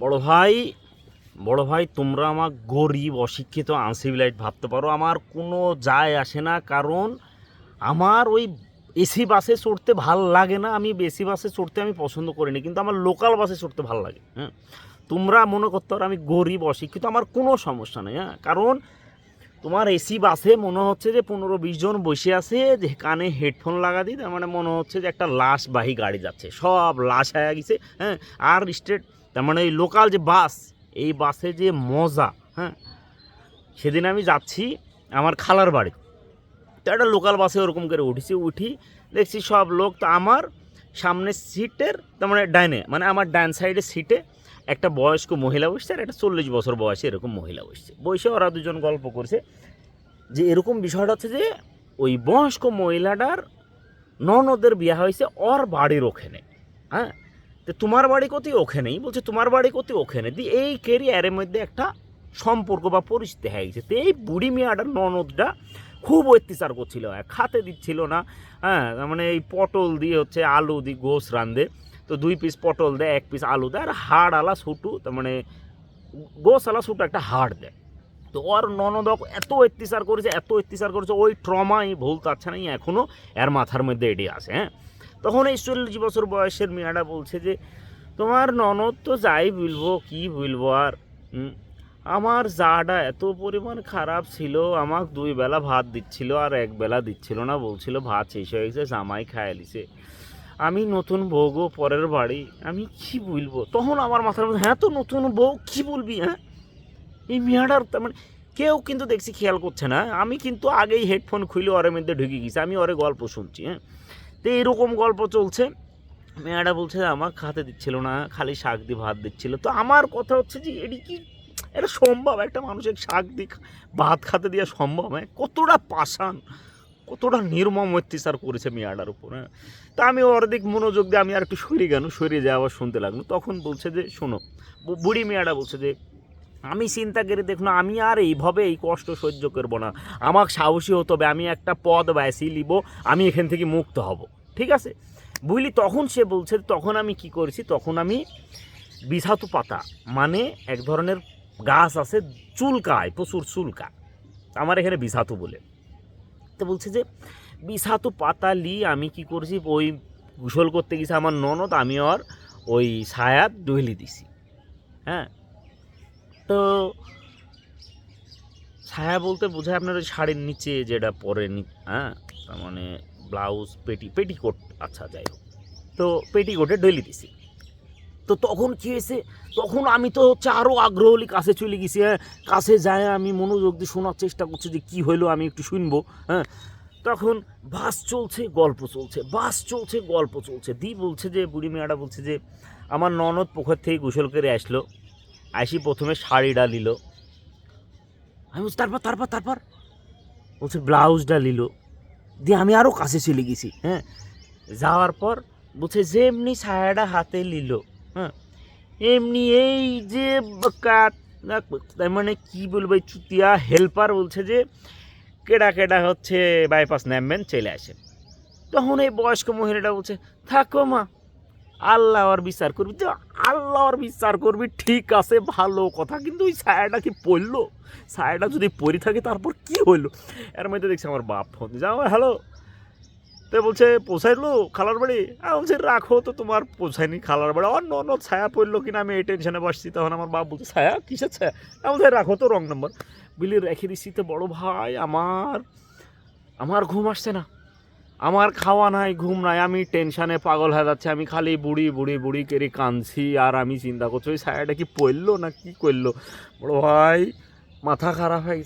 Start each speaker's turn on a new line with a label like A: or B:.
A: বড় ভাই বড় ভাই, তোমরা আমার গরিব, অশিক্ষিত আনসিভিলাইট ভাবতে পারো। আমার কোনো যায় আসে না, কারণ আমার ওই এসি বাসে চড়তে ভালো লাগে না। আমি এসি বাসে চড়তে আমি পছন্দ করি না, কিন্তু আমার লোকাল বাসে চড়তে ভালো লাগে হ্যাঁ। তোমরা মনে করতে পারো আমি গরিব, অশিক্ষিত, আমার কোনো সমস্যা নেই হ্যাঁ। কারণ তোমার এসি বাসে মনে হচ্ছে যে পনেরো বিশ জন বসে আছে, যে কানে হেডফোন লাগা দিই তার মানে মনে হচ্ছে যে একটা লাশবাহী গাড়ি যাচ্ছে, সব লাশ হয়ে গেছে হ্যাঁ। আর স্টেট তার মানে এই লোকাল যে বাস, এই বাসে যে মজা হ্যাঁ? সেদিন আমি যাচ্ছি আমার খালার বাড়ি। তো একটা লোকাল বাসে ওরকম করে উঠেছি, উঠি দেখছি সব লোক, তো আমার সামনের সিটের, তার মানে ডাইনে মানে আমার ডান সাইডের সিটে একটা বয়স্ক মহিলা বসছে আর একটা চল্লিশ বছর বয়সে এরকম মহিলা বসছে। বসে ওরা দুজন গল্প করছে যে এরকম বিষয়টা হচ্ছে যে ওই বয়স্ক মহিলাটার ননদের বিয়ে হয়েছে ওর বাড়ির ওখানে হ্যাঁ? তো তোমার বাড়ি কোথায় ওখানেই, বলছে তোমার বাড়ি কোথায় ওখানে। দিয়ে এই কেরিয়ারের মধ্যে একটা সম্পর্ক বা পরিস্থিতি হয়ে গেছে তো এই বুড়ি মেয়াটার ননদটা খুব অত্যাচার করছিল। খাতে দিচ্ছিল না হ্যাঁ মানে এই পটল দিয়ে হচ্ছে আলু দিয়ে গোস রান্ধে তো দুই পিস পটল দেয়, এক পিস আলু দেয়, আর হাড় আলা ছুটু তার মানে গোস আলা ছুটু একটা হাড় দেয়। তো ওর ননদ এত অত্যাচার করেছে, এত অত্যাচার করেছে, ওই ট্রমাই ভুলতে পারছে না এখনও এর মাথার মধ্যে এটি আছে হ্যাঁ। তখন এই চল্লিশ বছর বয়সের মেয়েটা বলছে যে, তোমার ননদ তো যাই বলব, কি বলব আর? আমার জাটা এত পরিমাণ খারাপ ছিল, আমাকে দুই বেলা ভাত দিচ্ছিল আর এক বেলা দিচ্ছিল না, বলছিল ভাত শেষ হয়ে গেছে, জামাই খায় লিছে আমি নতুন বউ গো, পরের বাড়ি। আমি কি বলব? তখন আমার মাথার মধ্যে হ্যাঁ তো নতুন বউ, কি বলবি হ্যাঁ? এই মেয়াটার মানে কেউ কিন্তু দেখছি খেয়াল করছে না। আমি কিন্তু আগেই হেডফোন খুলে ওরের মধ্যে ঢুকে গেছি, আমি ওরে গল্প শুনছি হ্যাঁ? তো এরকম গল্প চলছে। মেয়েটা বলছে, আমার খাতে দিচ্ছিল না, খালি শাক দিয়ে ভাত দিচ্ছিল। তো আমার কথা হচ্ছে যে, এটি কি এটা সম্ভব? একটা মানুষের শাক দিয়ে ভাত খাতে দেওয়া সম্ভব? হ্যাঁ কতটা পাষাণ, কতটা নির্মম অত্যাচার করেছে মেয়াটার উপর হ্যাঁ। তা আমি ওর দিক মনোযোগ দিয়ে আমি আর একটু সরে গেল সরে যাওয়া শুনতে লাগল তখন বলছে যে, শোনো বুড়ি মেয়াটা বলছে যে, আমি চিন্তা করে, দেখুন, আমি আর এইভাবে এই কষ্ট সহ্য করব না। আমাকে সাহসী হতে হবে, আমি একটা পদ বায়সি লিব আমি এখান থেকে মুক্ত হব। ঠিক আছে? বুঝলি তখন সে বলছে, তখন আমি কি করেছি? তখন আমি বিষাতু পাতা মানে এক ধরনের গাছ আছে, চুলকায়, প্রচুর চুলকা আমার এখানে বিষাতু বলে। তো বলছে যে বিষাতু পাতা লি, আমি কি করেছি? ওই গোসল করতে গেছি আমার ননদ, আমি আর ওই ছায়াত ডুইলি দিছি। হ্যাঁ? তো ছায়া বলতে বোঝায় আপনার ওই শাড়ির নিচে যেটা পরে হ্যাঁ? তার মানে ব্লাউজ, পেটি, পেটিকোট আচ্ছা যাই হোক। তো পেটিকোটে ডলি দিছি। তো তখন কী হয়েছে? তখন আমি তো হচ্ছে আরও আগ্রহলি কাছে চলে গেছি হ্যাঁ। কাছে যায় আমি মনোযোগ দিয়ে শোনার চেষ্টা করছি যে কী হইল আমি একটু শুনব হ্যাঁ। তখন বাস চলছে, গল্প চলছে, বাস চলছে, গল্প চলছে। দি বলছে যে, বুড়ি মেয়াটা বলছে যে, আমার ননদ পুকুর থেকে গোসল করে আসলো। আসি প্রথমে শাড়িটা নিল। আমি বলছি, তারপর তারপর তারপর? বলছে, ব্লাউজটা নিল। দিয়ে আমি আরও কাছে চলে গেছি হ্যাঁ। যাওয়ার পর বলছে যে এমনি ছায়াটা হাতে নিল হ্যাঁ। এমনি এই যে কাট তার মানে কি বলব চুতিয়া হেল্পার বলছে যে, কেডা কেডা হচ্ছে বাইপাস নামবেন, চলে আসে। তখন এই বয়স্ক মহিলাটা বলছে, থাকো মা, আল্লাহ আর বিচার করবি, যে। আল্লাহ আর বিচার করবি, ঠিক আছে, ভালো কথা। কিন্তু ওই ছায়াটা কি পড়ল? ছায়াটা যদি পড়ে থাকে, তারপর কি হইল? এর মধ্যে দেখছি আমার বাপ ফোন দিচ্ছে আমার হ্যালো। তো বলছে পৌঁছাইলো খালার বাড়ি? আর বলছে, রাখো, তো তোমার পৌঁছায়নি খালার বাড়ি। অন্য অন্য ছায়া পড়ল কিনা, আমি এই টেনশনে বসছি। তখন আমার বাপ বলছে, ছায়া? কিসের ছায়া? আমি বলছে, রাখো, তো রং নম্বর বিলি রেখে দিচ্ছি, তো বড় ভাই, আমার আমার ঘুম আসছে না। আমার খাওয়া নাই, ঘুম নাই, আমি টেনশানে পাগল হয়ে যাচ্ছে, আমি খালি বুড়ি বুড়ি বুড়ি করে কাঁদছি, আর আমি চিন্তা করছি, ওই সায়াটা কি পড়ল না কি করল বড় ভাই, মাথা খারাপ হয়ে।